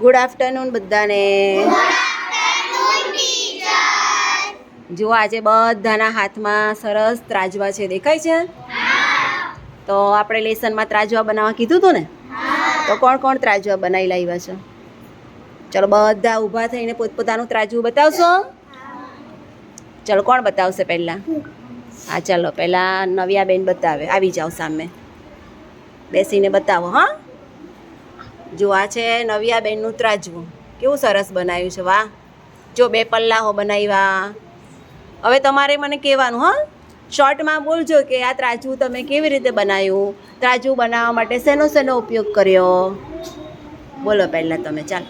Good afternoon બધાને. જુઓ આજે બધાના હાથમાં સરસ ત્રાજવા છે. દેખાય છે? તો આપણે લેસનમાં ત્રાજવા બનાવવા કીધું હતું ને? તો કોણ કોણ ત્રાજવા બનાવી લાવ્યા છે? ચલો બધા ઊભા થઈને પોતપોતાનું ત્રાજવું બતાવશો? ચલો કોણ બતાવશે પહેલાં? હા ચાલો પહેલાં નવ્યાબેન બતાવે. આવી જાઓ સામે. બેસીને બતાવો હા? જો આ છે નવિયાબેનનું ત્રાજવું કેવું સરસ બનાવ્યું છે વાહ. જો બે પલ્લાહો બનાવ્યા. હવે તમારે મને કહેવાનું હા. શોર્ટમાં બોલજો કે આ ત્રાજવું તમે કેવી રીતે બનાવ્યું? ત્રાજવું બનાવવા માટે શેનો શેનો ઉપયોગ કર્યો? બોલો પહેલાં તમે ચાલો.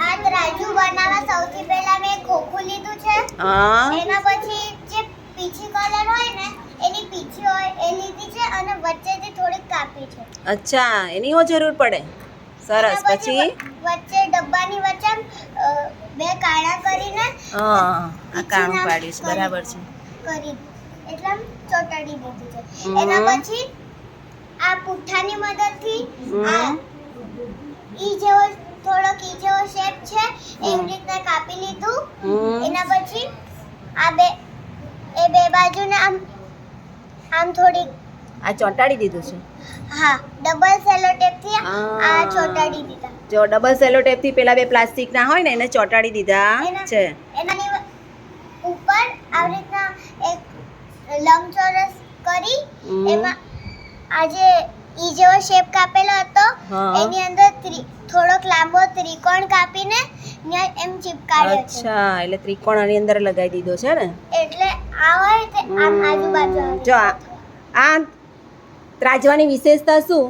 આ ત્રાજુ બનાવવા સૌથી પહેલા મેં ખોખું લીધું છે. હા. એના પછી જે પીછી કલર હોય ને એની પીછી હોય એ લીધી છે અને વચ્ચેથી થોડીક કાપી છે. અચ્છા એની હો જરૂર પડે. સરસ. પછી વચ્ચે ડબ્બાની વચ્ચે બે કાળા કરીને હા આ કાણું પાડીશ. બરાબર છે. કરી. એટલે આમ ચોટાડી દીધી છે. એના પછી આ પુઠ્ઠાની મદદથી આ ઈ જેવો થોડોક ઈ જેવો શેપ છે એવી. રીતના કાપી લીધું. એના પછી આ બે એ બે બાજુને આમ આમ થોડીક આ ચોંટાડી દીધું છે. હા ડબલ સેલો ટેપથી આ. આ ચોંટાડી દીધા. જો ડબલ સેલો ટેપથી પેલા બે પ્લાસ્ટિકના હોય ને એને ચોંટાડી દીધા. છે. એનાની ઉપર આવી રીતના એક લંબચોરસ કરી એમાં આ જે ઈ જેવો શેપ કાપેલો હતો એની અંદર ત્રી થોડોક લાંબો ત્રિકોણ કાપીને ત્યાં એમ ચિપકાડ્યો છે. અચ્છા એટલે ત્રિકોણ આની અંદર લગાવી દીધો છે ને? એટલે આ હોય તે આમ આજુબાજુ જો આ આ ત્રાજવાની વિશેષતા શું?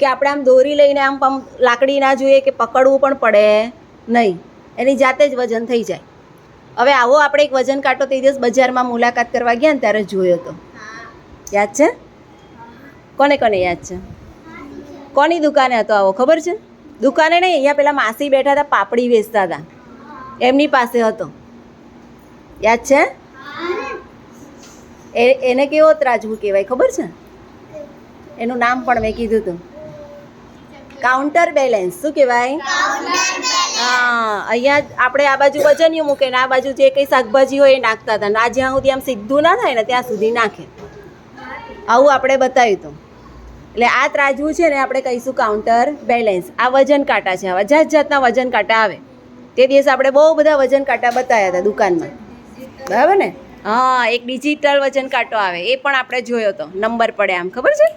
કે આપણે આમ દોરી લઈને આમ પમ લાકડી ના જોઈએ કે પકડવું પણ પડે નહીં. એની જાતે જ વજન થઈ જાય. હવે આવો આપણે એક વજન કાંટો તે દિવસ બજારમાં મુલાકાત કરવા ગયા ને ત્યારે જોયો હતો યાદ છે? કોને કોને યાદ છે? કોની દુકાને હતો આવો? ખબર છે? દુકાને નહીં, અહીંયા પેલા માસી બેઠા હતા, પાપડી વેચતા હતા. એમની પાસે હતો. યાદ છે? એને કેવો ત્રાજવું કહેવાય, ખબર છે? એનું નામ પણ મેં કીધું હતું. કાઉન્ટર બેલેન્સ શું કહેવાય? હા, અહીંયા આપણે આ બાજુ વજનિયું મૂકે ને આ બાજુ જે કંઈ શાકભાજી હોય એ નાખતા હતા. આ જ્યાં સુધી આમ સીધું ના થાય ને ત્યાં સુધી નાખે. આવું આપણે બતાવ્યું હતું. એટલે આ ત્રાજવું છે ને આપણે કહીશું કાઉન્ટર બેલેન્સ આ વજન કાંટા છે. આવા જાત જાતના વજન કાંટા આવે. તે દિવસે આપણે બહુ બધા વજન કાંટા બતાવ્યા હતા દુકાનમાં. બરાબર ને? હા, એક ડિજિટલ વજન કાંટો આવે. એ પણ આપણે જોયો હતો નંબર પડે આમ, ખબર છે?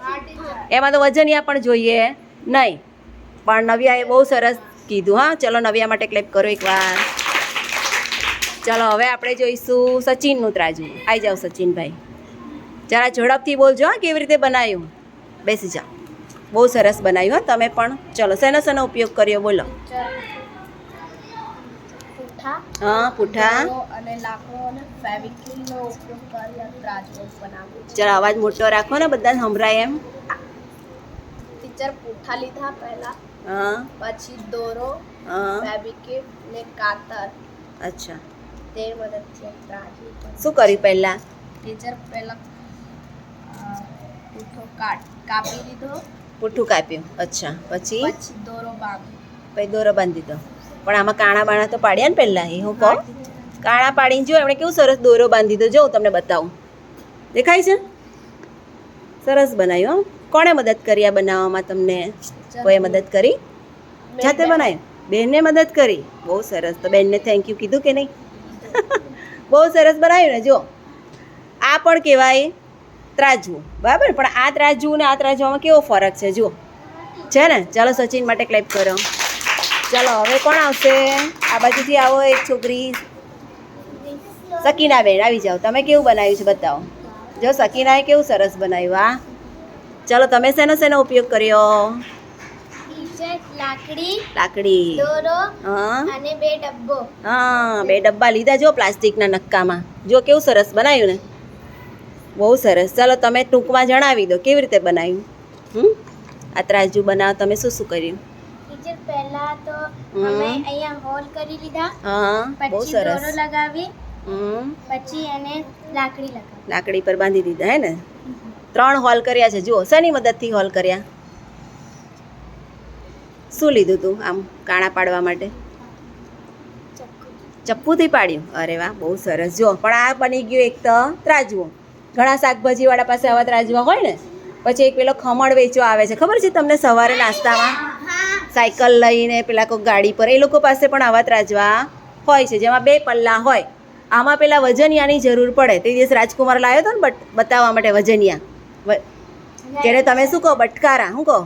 એમાં તો વજનિયા પણ જોઈએ. નહીં. પણ નવ્યાએ બહુ સરસ કીધું, હા. ચલો, નવ્યા માટે ક્લેપ કરો એકવાર. ચલો, હવે આપણે જોઈશું સચિનનું ત્રાજુ. આવી જાઓ સચિનભાઈ. જરા ઝડપથી બોલજો, હા, કેવી રીતે બનાવ્યું બેસી જાઓ. બહુ સરસ બનાવ્યું હા. તમે પણ, ચલો, શેનો શેનો ઉપયોગ કર્યો? બોલો. પુઠ્ઠા હા પુઠ્ઠા અને લાકડો અને ફેવિક્રીલનો ઉપયોગ કરી અને ત્રાજવો બનાવ્યો જરા અવાજ મોટો રાખો ને બધાને સંભળાય એમ. ટીચર પૂઠા લીધા પહેલા હા. પછી દોરો હા. ને કાતર. અચ્છા. તે મદદથી ત્રાજવું શું કર્યું પહેલાં? ટીચર પહેલા અ, પૂઠો કાટ કાપી લીધો. પુઠ્ઠું કાપ્યું. અચ્છા. પછી? પછી દોરો બાંધ્યો. પછી દોરો બાંધી દીધો. પણ આમાં કાણા બાણા તો પાડ્યા ને પહેલાં એ હું કહું. કાણા પાડીને જો એમણે કેવું સરસ દોરો બાંધી દીધો. જો હું તમને બતાવું. દેખાય છે? સરસ બનાવ્યું. કોણે મદદ કરી આ બનાવવામાં તમને? કોઈએ મદદ કરી? જાતે બનાવ્યું બેનને મદદ કરી. બહુ સરસ. તો બેનને થેન્ક યુ કીધું કે નહીં? બહુ સરસ બનાવ્યું ને જો. આ પણ કહેવાય ત્રાજવું. બરાબર? પણ આ ત્રાજવું ને આ ત્રાજવામાં કેવો ફરક છે? જુઓ છે ને? ચાલો સચિન માટે ક્લેપ કરો. ચાલો હવે કોણ આવશે? આ બાજુથી આવો એક છોકરી. સકીના બેન આવી જાઓ. તમે કેવું બનાવ્યું છે બતાવો. જો સકીનાએ કેવું સરસ બનાવ્યું આ ચાલો તમે શેનો શેનો ઉપયોગ કર્યો? લાકડી લાકડી. દોરો અને બે ડબ્બો. હા બે ડબ્બા લીધા. જો પ્લાસ્ટિકના નક્કામાં. જો કેવું સરસ બનાવ્યું ને? બહુ સરસ. ચાલો તમે ટૂંકમાં જણાવી દો કેવી રીતે બનાવ્યું? હમ? આ ત્રાજુ બનાવ તમે શું શું કર્યું? પહેલા તો અમે અહીંયા હોલ કરી લીધા. હા બહુ પછી સરસ. દોરો લગાવી. હમ. પછી એને લાકડી લગાવી. લાકડી પર બાંધી દીધા હે ને? ત્રણ હોલ કર્યા છે જુઓ શેની મદદથી હોલ કર્યા? શું લીધું તું આમ કાણા પાડવા માટે? ચપ્પુથી. પાડ્યું? અરે વાહ બહુ સરસ. જો પણ આ બની ગયું એક તો ત્રાજવો. ઘણા શાકભાજીવાળા પાસે આવા ત્રાજવા હોય ને પછી એક પેલો ખમણ વેચવા આવે છે. ખબર છે તમને સવારે નાસ્તામાં? સાયકલ લઈને પેલા કોઈ ગાડી પર. એ લોકો પાસે પણ આવા ત્રાજવા હોય છે. જેમાં બે પલ્લા હોય. આમાં પેલા વજનિયાની જરૂર પડે. તે દિવસ રાજકુમાર લાવ્યો હતો ને બટ બતાવવા માટે વજનિયા. ત્યારે તમે શું કહો? બટકારા શું કહો?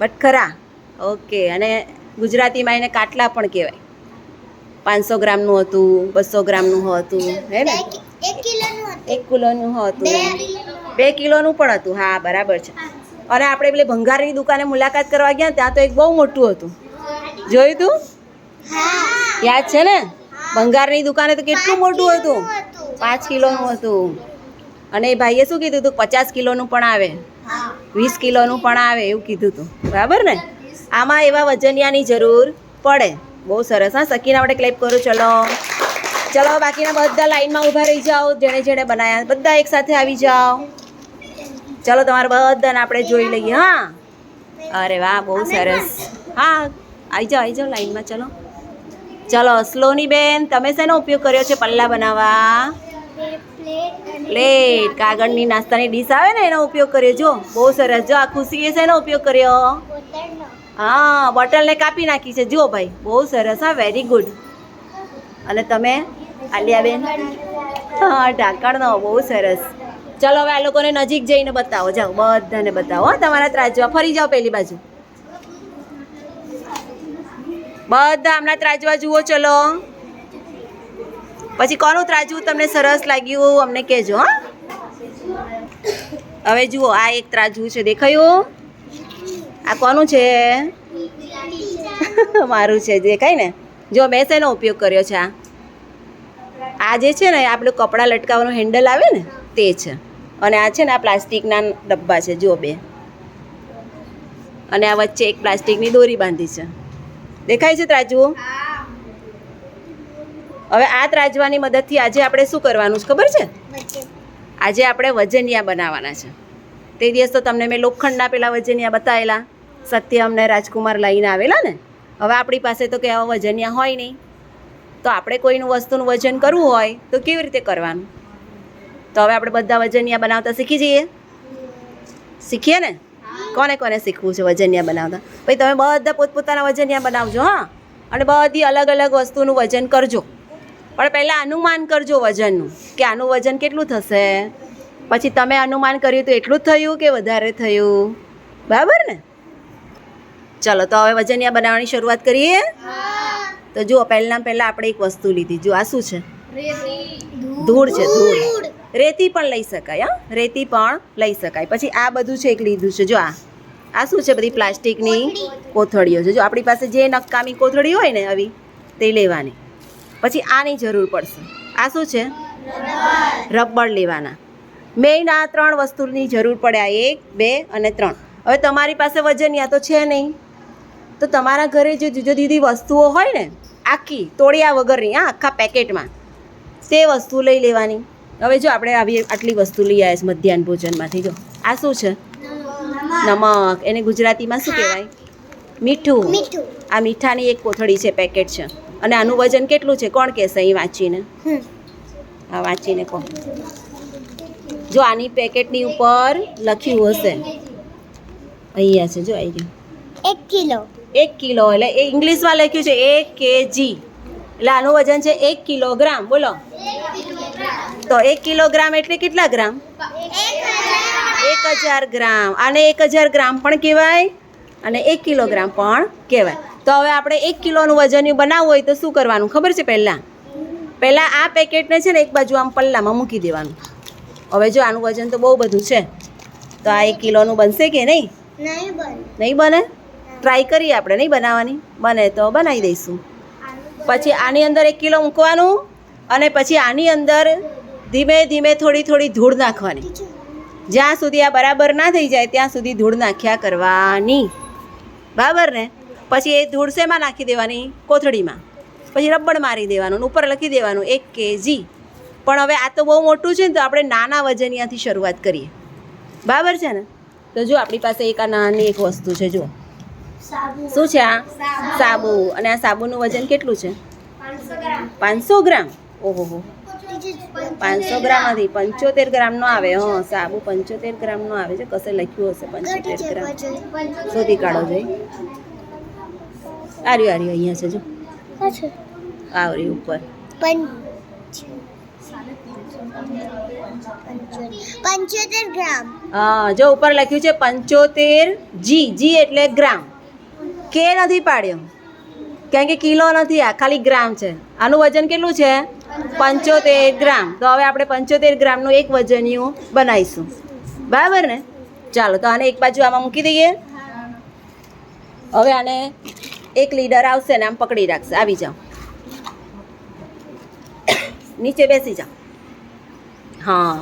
બટખરા. ઓકે. અને ગુજરાતીમાં એને કાટલા પણ કહેવાય. પાંચસો ગ્રામનું હતું બસો ગ્રામનું હતું. હે ને? એક કિલોનું હતું. બે કિલોનું પણ હતું. હા બરાબર છે. અને આપણે પેલી ભંગારની દુકાને મુલાકાત કરવા ગયા ત્યાં તો એક બહુ મોટું હતું. જોયું તું? યાદ છે ને? ભંગારની દુકાને તો કેટલું મોટું હતું? પાંચ કિલોનું હતું. અને એ ભાઈએ શું કીધું હતું પચાસ કિલોનું પણ આવે. વીસ કિલોનું પણ આવે એવું કીધું હતું બરાબર ને? આમાં એવા વજનિયાની જરૂર પડે. બહુ સરસ. હા સકીના આપણે ક્લેપ કરું, ચલો. ચલો, બાકીના બધા લાઈનમાં ઊભા રહી જાઓ. જેણે જેણે બનાવ્યા બધા એકસાથે આવી જાઓ. ચલો તમારા બધાને આપણે જોઈ લઈએ હા? અરે વાહ બહુ સરસ. હા આવી જાઓ આવી જાઓ લાઈનમાં ચલો. ચલો સ્લોની બેન તમે શેનો ઉપયોગ કર્યો છે પલ્લા બનાવવા? પ્લેટ કાગળની નાસ્તાની ડીશ આવે ને એનો ઉપયોગ કર્યો જો. બહુ સરસ. જો આ ખુશીએ શેનો ઉપયોગ કર્યો? હા બોટલને કાપી નાખી છે જુઓ ભાઈ. બહુ સરસ હા વેરી ગુડ અને તમે આલિયાબેન? હા ઢાંકણનો બહુ સરસ. ચલો હવે આ લોકોને નજીક જઈને બતાવો. જાઓ, બધાને બતાવો તમારા ત્રાજવા. ફરી જાઓ પેલી બાજુ. બધા હમણાં ત્રાજવા જુઓ, ચલો. પછી કોનું ત્રાજવું તમને સરસ લાગ્યું, અમને કહેજો, હા. હવે જુઓ, આ એક ત્રાજવું છે, દેખાયું? આ કોનું છે? મારું છે, દેખાય ને? જો, મેં શેનો ઉપયોગ કર્યો છે આ? જે છે ને, આપણું કપડાં લટકાવવાનું હેન્ડલ આવે ને, તે છે. અને આ છે ને આ પ્લાસ્ટિકના ડબ્બા છે, જુઓ બે. અને આ વચ્ચે એક પ્લાસ્ટિકની દોરી બાંધી છે. દેખાય છે ત્રાજવું હવે આ ત્રાજવાની મદદથી આજે આપણે શું કરવાનું છે, ખબર છે? આજે આપણે વજનિયા બનાવવાના છે. તે દિવસ તો તમને મેં લોખંડના પેલા વજનિયા બતાવેલા. સત્ય અમને રાજકુમાર લઈને આવેલા ને. હવે આપણી પાસે તો કે વજનિયા હોય નહીં. તો આપણે કોઈનું વસ્તુનું વજન કરવું હોય તો કેવી રીતે કરવાનું? તો હવે આપણે બધા વજનિયા બનાવતા શીખી જઈએ. શીખીએ ને? કોને કોને શીખવું છે વજનિયા બનાવતા? ભાઈ, તમે બધા પોતપોતાના વજનિયા બનાવજો, હા. અને બધી અલગ અલગ વસ્તુનું વજન કરજો. પણ પહેલાં અનુમાન કરજો વજનનું, કે આનું વજન કેટલું થશે? પછી તમે અનુમાન કર્યું તો એટલું જ થયું કે વધારે થયું? બરાબર ને? ચલો, તો હવે વજનિયા બનાવવાની શરૂઆત કરીએ. તો જુઓ પહેલાં પહેલાં આપણે એક વસ્તુ લીધી. જો આ શું છે? ધૂળ છે, ધૂળ. રેતી પણ લઈ શકાય હા? રેતી પણ લઈ શકાય. પછી આ બધું છે એક લીધું છે જો આ. આ શું છે બધી પ્લાસ્ટિકની કોથળીઓ? છે જો આપણી પાસે જે નકામી કોથળી હોય ને આવી તે લેવાની. પછી આની જરૂર પડશે. આ શું છે? રબર. લેવાના. મેઇન આ ત્રણ વસ્તુની જરૂર પડે આ એક બે અને ત્રણ. હવે તમારી પાસે વજનિયા તો છે નહીં. તો તમારા ઘરે જે જુદી જુદી વસ્તુઓ હોય ને આખી તોડ્યા વગરની હા આખા પેકેટમાં તે વસ્તુ લઈ લેવાની. હવે જો આપણે આવી આટલી વસ્તુ લઈ આવ્યા મધ્યાહન ભોજનમાંથી જો. આ શું છે? નમક. એને ગુજરાતીમાં શું કહેવાય? મીઠું. મીઠું. આ મીઠાની એક કોથળી છે પેકેટ છે. અને આનું વજન કેટલું છે? કોણ કહેશે અહીં વાંચીને? હા વાંચીને કહો. જો આની પેકેટની ઉપર લખ્યું હશે. અહીંયા છે જો આવી ગયું. એક કિલો. એક કિલો એટલે એ ઇંગ્લિશમાં લખ્યું છે એક કેજી. એટલે આનું વજન છે એક કિલોગ્રામ. બોલો. તો એક કિલોગ્રામ એટલે કેટલા ગ્રામ? એક હજાર ગ્રામ. આને એક હજાર ગ્રામ પણ કહેવાય અને એક કિલોગ્રામ પણ કહેવાય. તો હવે આપણે એક કિલોનું વજન બનાવવું હોય તો શું કરવાનું? ખબર છે પહેલાં? પહેલાં આ પેકેટને છે ને એક બાજુ આમ પલ્લામાં મૂકી દેવાનું. હવે જો આનું વજન તો બહુ બધું છે. તો આ એક કિલોનું બનશે કે નહીં? નહીં બને? ટ્રાય કરીએ આપણે. નહીં બનાવવાની? બને તો બનાવી દઈશું. પછી આની અંદર એક કિલો મૂકવાનું. અને પછી આની અંદર ધીમે ધીમે થોડી થોડી ધૂળ નાખવાની. જ્યાં સુધી આ બરાબર ના થઈ જાય ત્યાં સુધી ધૂળ નાખ્યા કરવાની. બરાબર ને? પછી એ ધૂળ શેમાં નાખી દેવાની? કોથળીમાં. પછી રબડ મારી દેવાનું ઉપર લખી દેવાનું એક કેજી. પણ હવે આ તો બહુ મોટું છે ને તો આપણે નાના વજનિયાથી શરૂઆત કરીએ. બરાબર છે ને? તો જો આપણી પાસે એક આ નાની એક વસ્તુ છે જો શું છે આ? સાબુ. અને આ સાબુનું વજન કેટલું છે? પાંચસો ગ્રામ. ઓહો પાંચસો ગ્રામ નથી પંચોતેર ગ્રામનો આવે. હા સાબુ પંચોતેર ગ્રામનો આવે છે. કશે લખ્યું હશે પંચોતેર ગ્રામ? શોધી કાઢો જોઈ આર્યું આર્યું અહીંયા છે જો. આવરી ઉપર. પંચોતેર ગ્રામ. હા જો ઉપર લખ્યું છે પંચોતેર જી જી એટલે ગ્રામ. કે નથી પાડ્યો? કારણ કે કિલો નથી આ, ખાલી ગ્રામ છે. આનું વજન કેટલું છે? પંચોતેર ગ્રામ. તો હવે આપણે પંચોતેર ગ્રામનું એક વજનિયું બનાવીશું. બરાબર ને? ચાલો, તો આને એક બાજુ આમાં મૂકી દઈએ. હવે આને એક લીડર આવશે ને આમ પકડી રાખશે. આવી જાઓ. નીચે બેસી જાઓ. હા.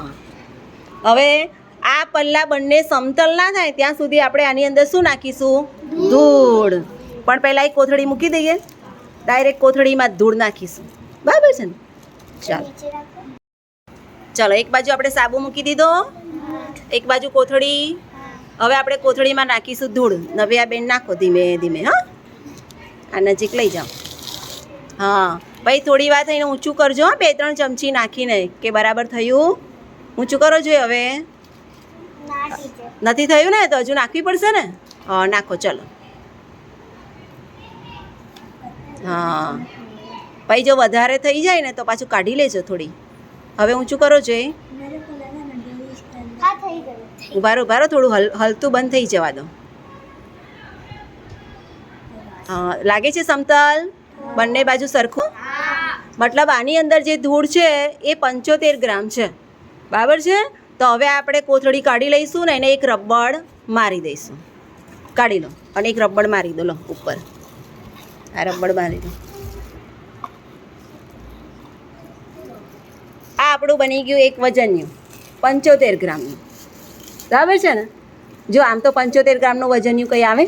હવે આ પલ્લા બંને સમતલ ના થાય, ત્યાં સુધી આપણે આની અંદર શું નાખીશું? ધૂળ. પણ પહેલાં એક કોથળી મૂકી દઈએ. ડાયરેક્ટ કોથળીમાં ધૂળ નાખીશું. બરાબર છે ને? ચાલો. ચાલો એક બાજુ આપણે સાબુ મૂકી દીધો. એક બાજુ કોથળી. હવે આપણે કોથળીમાં નાખીશું ધૂળ. નવ્યા બેન નાખો ધીમે ધીમે હા. આ નજીક લઈ જાઓ. હા. ભાઈ થોડી વાર થઈને ઊંચું કરજો હો, બે ત્રણ ચમચી નાખીને કે બરાબર થયું? ઊંચું કરો જોઈએ હવે. નથી થયું ને? તો હજુ નાખવી પડશે ને? હા નાખો ચલો. હા. ભાઈ જો વધારે થઈ જાય ને તો પાછું કાઢી લેજો થોડી. હવે ઊંચું કરો થઈ ઉભારો ઉભારો થોડું હલ હલતું બંધ થઈ જવા દો. હા લાગે છે સમતલ? બંને બાજુ સરખું? મતલબ આની અંદર જે ધૂળ છે એ પંચોતેર ગ્રામ છે. બરાબર છે? તો હવે આપણે કોથળી કાઢી લઈશું ને એને એક રબડ મારી દઈશું. કાઢી લો અને એક રબડ મારી દો લો ઉપર. આ રબડ બાંધી દઉં આ આપણું બની ગયું એક વજનનું પંચોતેર ગ્રામનું. બરાબર છે ને? જો આમ તો પંચોતેર ગ્રામનું વજનનું કંઈ આવે?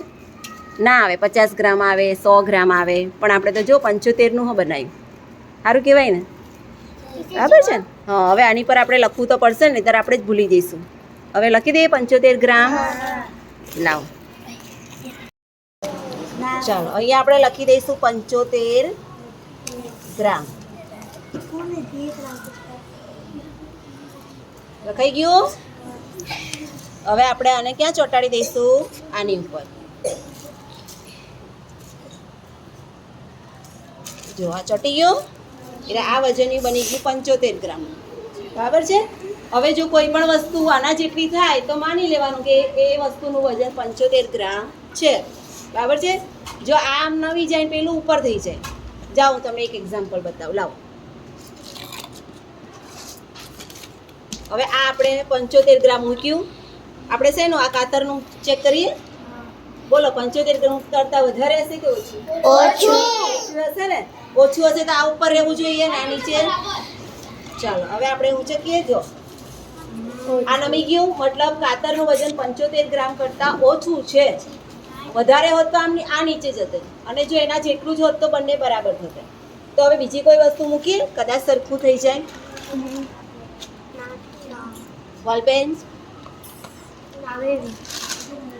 ના આવે પચાસ ગ્રામ આવે સો ગ્રામ આવે પણ આપણે તો જો પંચોતેરનું હો બનાવ્યું. સારું કહેવાય ને? બરાબર છે ને? હા હવે આની પર આપણે લખવું તો પડશે ને ત્યારે આપણે જ ભૂલી જઈશું. હવે લખી દઈએ પંચોતેર ગ્રામ. લાવો. ચાલો, અહીંયા આપણે લખી દઈશું પંચોતેર ગ્રામ. લખાઈ ગયું? હવે આપણે આને ક્યાં ચોંટાડી દઈશું? આની ઉપર. જો, આ ચોંટી ગયું? એટલે આ વજનની બની ગયું પંચોતેર ગ્રામ. બરાબર છે? હવે જો કોઈ પણ વસ્તુ આના જેટલી થાય, તો માની લેવાનું કે એ વસ્તુનું વજન પંચોતેર ગ્રામ છે. બરાબર છે? જો આમ નવી જાય ને પેલું ઉપર થઈ જાય. જાઓ હું તમને એક એક્ઝામ્પલ બતાવું. લાવો. હવે આ આપણે પંચોતેર ગ્રામ મૂક્યું. આપણે શેનું? આ કાતરનું? ચેક કરીએ. બોલો પંચોતેર ગ્રામ કરતાં વધારે હશે કે ઓછું? હશે ને? ઓછું હશે તો આ ઉપર રહેવું જોઈએ ને આ નીચે? ચાલો હવે આપણે ઊંચકીએ જો. આ નમી ગયું. મતલબ કાતરનું વજન પંચોતેર ગ્રામ કરતાં ઓછું છે. વધારે હોત તો આમ આ નીચે જતે અને જો એના જેટલું જ હોત તો બંને બરાબર થતે. તો હવે બીજી કોઈ વસ્તુ મૂકીએ? કદાચ સરખું થઈ જાય. વોલપેન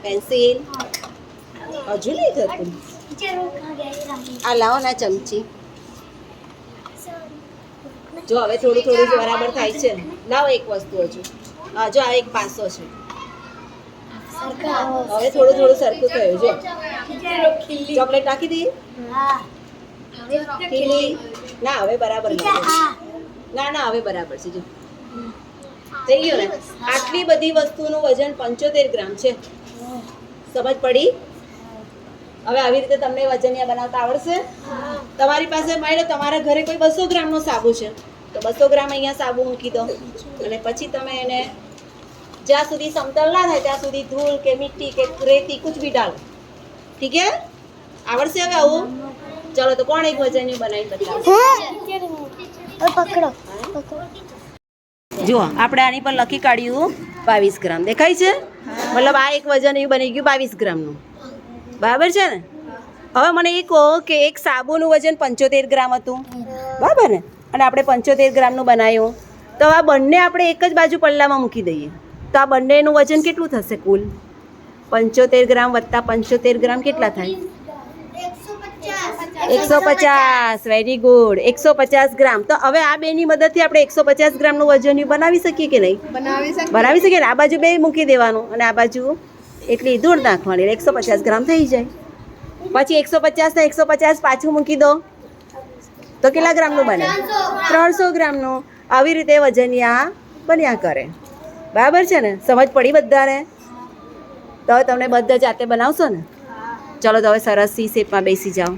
પેન્સિલ? હજુ નહીં થતું. આ લાવો ના ચમચી. જો હવે થોડું થોડું બરાબર થાય છે લાવો એક વસ્તુ હજુ. હા, જો આ એક પાસો છે. હવે થોડું થોડું સરખું થયું જો ચોકલેટ નાખી દઈએ? ખીલી. ના, હવે બરાબર. ના ના, હવે બરાબર છે, જો. થઈ ગયું ને? આટલી બધી વસ્તુનું વજન પંચોતેર ગ્રામ છે. સમજ પડી? હવે આવી રીતે તમને વજનિયા બનાવતા આવડશે? તમારી પાસે લો, તમારા ઘરે કોઈ બસો ગ્રામનો સાબુ છે. તો બસો ગ્રામ અહીંયા સાબુ મૂકી દો. અને પછી તમે એને જ્યાં સુધી સમતલ ના થાય ત્યાં સુધી ધૂળ કે મિટ્ટી કે રેતી કુછ બી ડાલો. ઠીક હે? આવડશે હવે આવું? ચલો તો કોણ એક વજન બનાવી પકડો જુઓ આપણે આની પર લખી કાઢ્યું બાવીસ ગ્રામ. દેખાય છે? મતલબ આ એક વજન એવું બની ગયું બાવીસ ગ્રામનું. બરાબર છે ને? હવે મને એ કહો કે એક સાબુનું વજન પંચોતેર ગ્રામ હતું. બરાબર ને? અને આપણે પંચોતેર ગ્રામનું બનાવ્યું. તો આ બંને આપણે એક જ બાજુ પલ્લામાં મૂકી દઈએ. તો આ બંનેનું વજન કેટલું થશે કુલ? પંચોતેર ગ્રામ વત્તા પંચોતેર ગ્રામ કેટલા થાય? એકસો પચાસ વેરી ગુડ એકસો પચાસ ગ્રામ. તો હવે આ બેની મદદથી આપણે એકસો પચાસ ગ્રામનું વજન બનાવી શકીએ કે નહીં? બનાવી શકીએ. ને? આ બાજુ બે મૂકી દેવાનું અને આ બાજુ એટલી દૂર નાખવાની. એકસો પચાસ ગ્રામ થઈ જાય. પછી એકસો પચાસ ને એકસો પચાસ પાછું મૂકી દો. તો કેટલા ગ્રામનું બને? ત્રણસો ગ્રામનું. આવી રીતે વજનિયા બન્યા કરે. બરાબર છે ને? સમજ પડી બધાને? તો તમને બધા જાતે બનાવશો ને? ચલો તો હવે સરસ સી શેપમાં બેસી જાઓ.